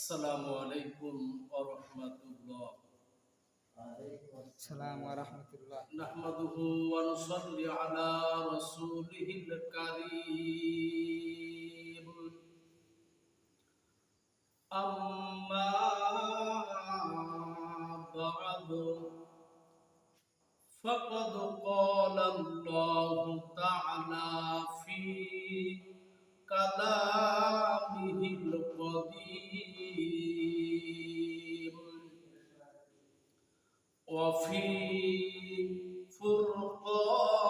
السلام عليكم ورحمة الله السلام ورحمة الله نحمده ونصلي على رسوله الكريم أما بعد فقد قال الله تعالى في كلامه القديم وفي فرقانه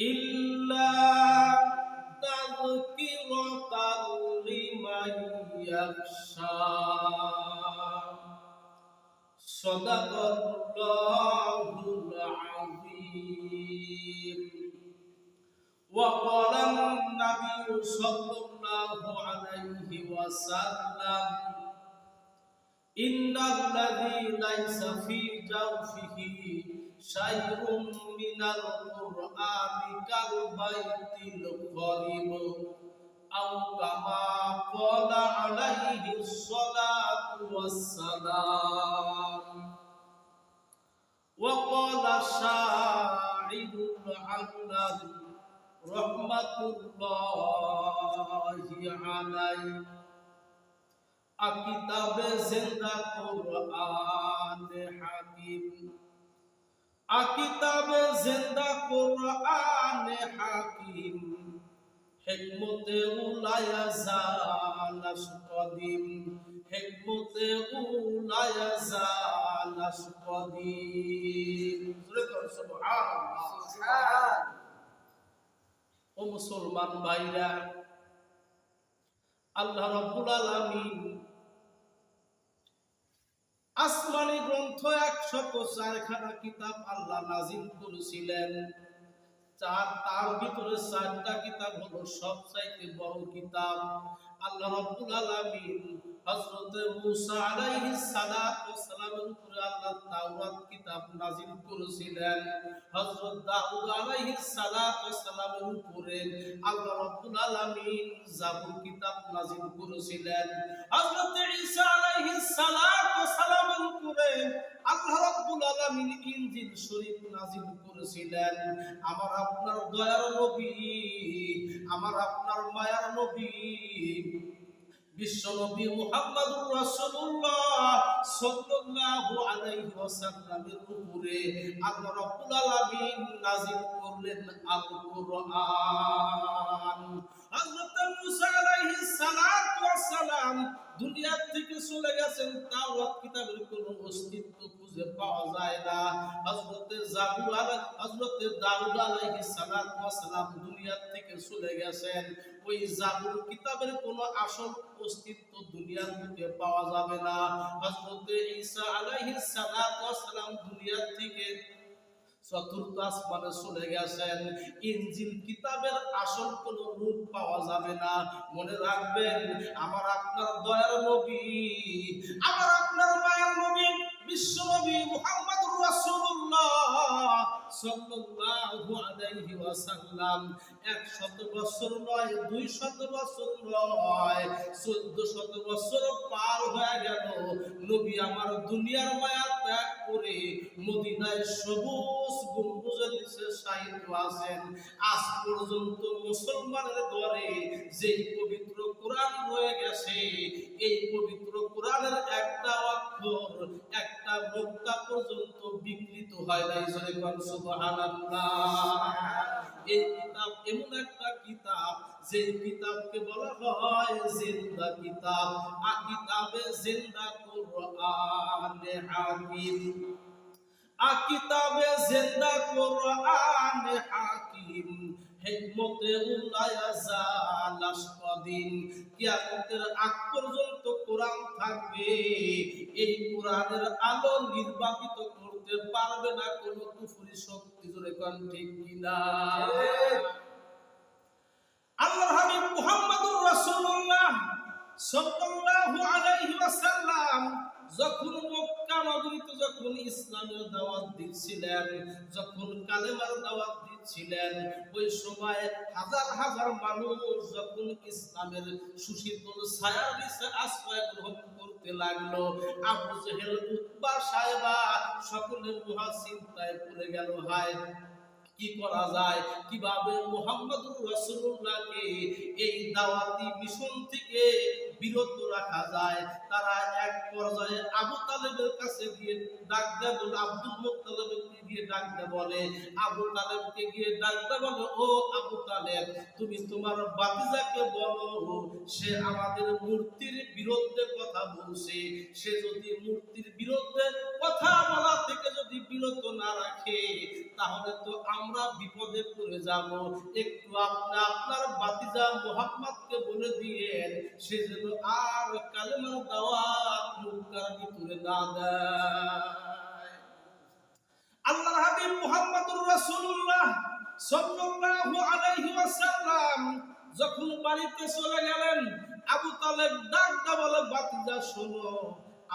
إلا تذكرة لمن يخشى صدق الله العظيم وقال النبي صلى الله عليه وسلم إن الذي ليس في جوفه شيء من القرآن كالبيت القريب أو كما قال عليه الصلاة والسلام وقال شاعر العنب رحمة الله عليه أكتاب زندة قرآن حكيم কিতাবে জিন্দা, কোরআন হাকিম। হিকমতে Wilayah jealous Kadim. হিকমতে Wilayah jealous Kadim. জোরে কর, সুবহানাল্লাহ। ও মুসলমান ভাইরা, আল্লাহ রাব্বুল আলামিন আসমানি গ্রন্থ একশত চারখানা কিতাব আল্লাহ নাজিল করেছিলেন। চার, তার ভিতরে চারটা কিতাব হলো সবচাইতে বড় কিতাব। আল্লাহ রাব্বুল আলামিন হযরত মূসা আলাইহিস সালাত সালামের উপরে আল্লাহ তাওরাত কিতাব নাজিল করেছিলেন। হযরত দাউদ আলাইহিস সালাত সালামের উপরে আল্লাহ রাব্বুল আলামিন জাবুর কিতাব নাজিল করেছিলেন। হযরত ঈসা আলাইহিস সালাত আল্লাহ রাব্বুল আলামিন ইনজিল শরীফ নাজিল করেছিলেন। আমার আপনার দয়ার নবী, আমার আপনার মায়ার নবী, বিশ্বনবী মুহাম্মদুর রাসূলুল্লাহ সাল্লাল্লাহু আলাইহি ওয়াসাল্লামের উপরে আল্লাহ রাব্বুল আলামিন নাযিল করলেন আল কুরআন হযরত থেকে চলে গেছেন কিতাবের কোনো থেকে ওই জাবুর কিতাবের কোনো আসল অস্তিত্ব দুনিয়ার বুকে পাওয়া যাবে না। হযরতে ঈসা আলাইহিস সালাম দুনিয়া থেকে চতুর্থ আসমানে চলে গেছেন। ইঞ্জিল কিতাবের আসল কোন রূপ পাওয়া যাবে না। মনে রাখবেন, আমার আপনার দয়ার নবী, আমার আপনার মায়ের নবী, বিশ্ব নবী মুহাম্মদুর রাসূলুল্লাহ সাল্লাল্লাহু ওয়াসাল্লাম 100 বছর নয় 200 বছর নয় 1400 বছর পার হয়ে গেল। নবী আমার দুনিয়ার মায়া ত্যাগ করে মদিনায় সবুজ গম্বুজের নিচে শাহিদ আছেন। আজ পর্যন্ত মুসলমানের ঘরে যেই পবিত্র কোরআন রয়ে গেছে, এই পবিত্র কোরআনের একটা অক্ষর একটা নোক্তা পর্যন্ত বিকৃত হয় নাই। জোরে কোন, সুবহানাল্লাহ। এই কিতাব এমন একটা কিতাব, যে কিতাবকে বলা হয় জিন্দা কিতাব। আর কিতাবে জিন্দা কোরআন হাকিম। আ কিতাবে জিন্দা কোরআন হাকিম। করতে পারবে না ঠিক কিনা? আল্লাহর হাবিব মুহাম্মদুর রাসূলুল্লাহ সাল্লাল্লাহু যখন মক্কা নগরীতে যখন ইসলামের দাওয়াত দিচ্ছিলেন, যখন কালেমার দাওয়াত দিচ্ছিলেন, ওই সময় হাজার হাজার মানুষ যখন ইসলামের সুশীতল ছায়ার আশ্রয় গ্রহণ করতে লাগল, আবু জেহেল সাহেবা সকলে মহা চিন্তায় পড়ে গেল, হায়, কি করা যায়? কীভাবে মোহাম্মদুর রাসূলুল্লাহকে এই দাওয়াতি মিশন থেকে রাখা যায়। তারা এক পর্যায়ে আবু তালেবের কাছে গিয়ে ডাক আব্দুল গিয়ে ডাক বলে। আবু তালেবকে গিয়ে ডাক বলে, ও আবু তালেব, তুমি তোমার বাতিজাকে বলো, সে আমাদের মূর্তির বিরুদ্ধে কথা বলছে। সে যদি মূর্তির বিরুদ্ধে কথা বলা থেকে যদি বিরত না রাখে তাহলে তো আমরা বিপদে পড়ে যাব। একটু আপনি আপনার বাতিজা মোহাম্মদকে বলে দিয়েন, সে যেন আর কালেমার দাওয়াত মুক্তার ভিতরে না দেয়। আল্লাহর হাবিব মুহাম্মদুর রাসূলুল্লাহ সাল্লাল্লাহু আলাইহি ওয়াসাল্লাম যখন বাড়িতে চলে গেলেন, আবু তালেব ডাক বলে বাতিজা শোনো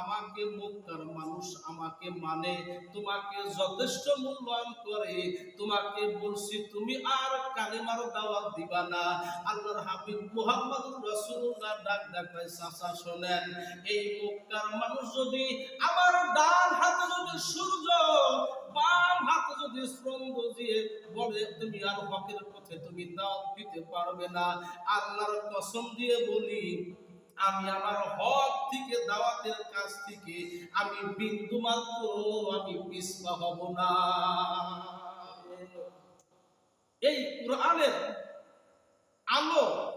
আমাকে মক্কার মানুষ আমাকে মানে তোমাকে যথেষ্ট মূল্যায়ন করে। তোমাকে বলছি, তুমি আর কালেমার দাওয়াত দিবা না। আল্লাহর হাবিব মুহাম্মদুর রাসূলুল্লাহ ডাক দেখায়, চাচা শোনেন, এই মক্কার মানুষ যদি আমার ডান হাতে যদি সূর্য, বাম হাতে যদি শ্রম দিয়ে বলে, তুমি আর হকের পথে তুমি দাওয়াত দিতে পারবে না। আল্লাহর কসম দিয়ে বলি আমি আমার হক থেকে, দাওয়াতের কাছ থেকে আমি বিন্দু মাত্র, আমি পিছপা হব না। এই কোরআনের আলো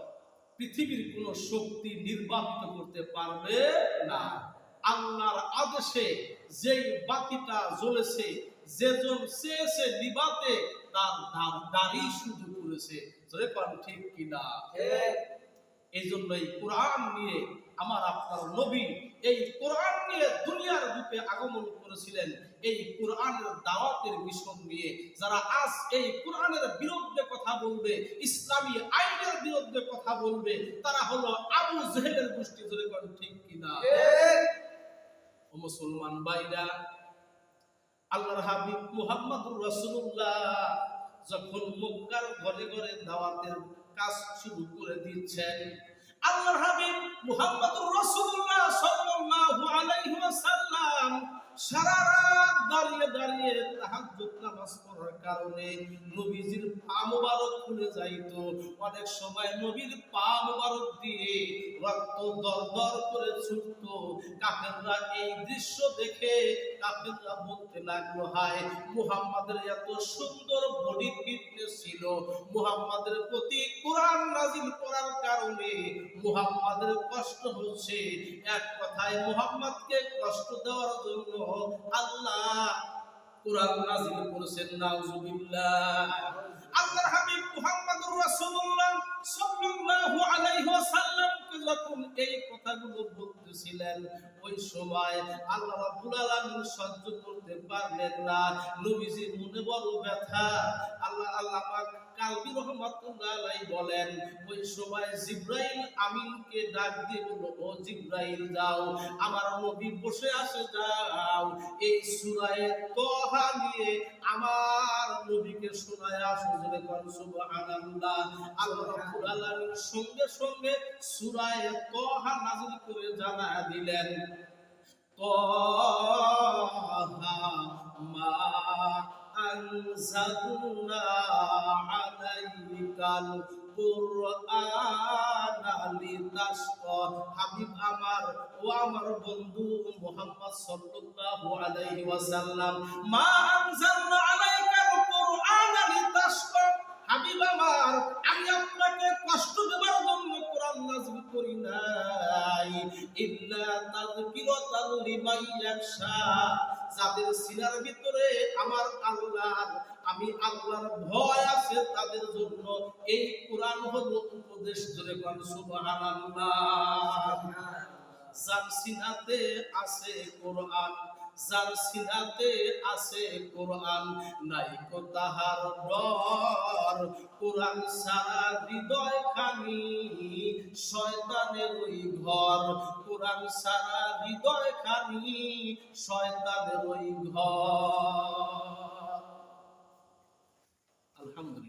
পৃথিবীর কোন শক্তি নির্বাপিত করতে পারবে না। আল্লাহর আদেশে যেই বাতিটা জ্বলেছে, যেজন চেয়েছে নিবাতে, তার দার- দাড়ি শুধু করেছে। ঠিক কিনা? এই জন্য এই কোরআন নিয়ে আমার আপনার নবী এই কোরআন নিয়ে দুনিয়ার রূপে আগমন করেছিলেন। এই কোরআনের দাওয়াতের মিশন নিয়ে যারা আজ এই কোরআনের বিরুদ্ধে কথা বলবে, ইসলামী আইনের বিরুদ্ধে কথা বলবে, তারা হলো আবু জেহেলের গোষ্ঠী ধরে করেন ঠিক কিনা ও মুসলমান ভাইরা, আল্লাহর হাবিব মুহাম্মদুর রাসূলুল্লাহ যখন মক্কার ঘরে ঘরে দাওয়াতের কাজ শুরু করে দিচ্ছেন। আল্লাহর হাবিব মুহাম্মদুর রাসূলুল্লাহ সাল্লাল্লাহু আলাইহি ওয়াসাল্লাম সারা রাত দাঁড়িয়ে দাঁড়িয়ে তাহাজ্জুদ নামাজ পড়ার কারণে নবীজির পা মোবারক খুলে যাইত। অনেক সময় নবীর পা মোবারক দিয়ে রক্ত দরদর করে ছুটত। কাফেররা এই দৃশ্য দেখে কাফেররা বলতে লাগল, হায় মুহাম্মাদের এত সুন্দর বডি ফিটনেস ছিল। মুহাম্মাদের প্রতি কোরআন নাজিল করার কারণে মুহাম্মাদের কষ্ট হচ্ছে। এক কথায় মুহাম্মাদকে কষ্ট দেওয়ার জন্য আল্লাহ কোরআন নাজিল করেছেন, নাউজুবিল্লাহ। আল্লাহর হাবিব মুহাম্মাদুর রাসূলুল্লাহ সাল্লাল্লাহু আলাইহি ওয়াসাল্লামকে যখন এই কথাগুলো বলতেছিলেন। ওই সময় আল্লাহ রাব্বুল আলামিন সহ্য করতে পারলেন না। নবীজির মনে বড় ব্যথা। আল্লাহ আল্লাহ পাক কালবি রহমাতুল্লাহ আলাইহি বলেন ওই সময় জিব্রাইল আমিনকে ডাক দিয়ে বলল ও জিব্রাইল যাও আমার নবী বসে আছে যাও এই সূরায়ে তোহা নিয়ে আমার নবীকে শোনায় আসো জোরে কোন সুবহানাল্লাহ আল্লাহ রাব্বুল আলামিন সঙ্গে সঙ্গে সূরায়ে তোহা নাযিল করে জানা দিলেন তোহা মা أنزلنا আলাইকাল হাবিব আমার, ও আমার বন্ধু মুহাম্মদ সাল্লাল্লাহু আলাইহি ওয়াসাল্লাম, মা আনজালনা আলাইকাল কুরআনা লিতাশকা হাবিব আমার, আমি আপনাকে কষ্ট দেবার জন্য কোরআন নাযিল করি নাই। ইল্লা তাযকিরাতাল লিমান যাদের সিনার ভিতরে আমার আল্লাহর আমি আল্লাহর ভয় আছে তাদের জন্য এই কোরআন হলো উপদেশ জোরে কোন সুবহানাল্লাহ। যার সিনাতে আছে কোরআন, যার সিনাতে আছে কোরআন, নাই কো তাহার ডর। কোরআন সারা হৃদয় খানি শয়তানের ওই ঘর। কোরআন সারা হৃদয় খানি শয়তানের ওই ঘর। আলহামদুলিল্লাহ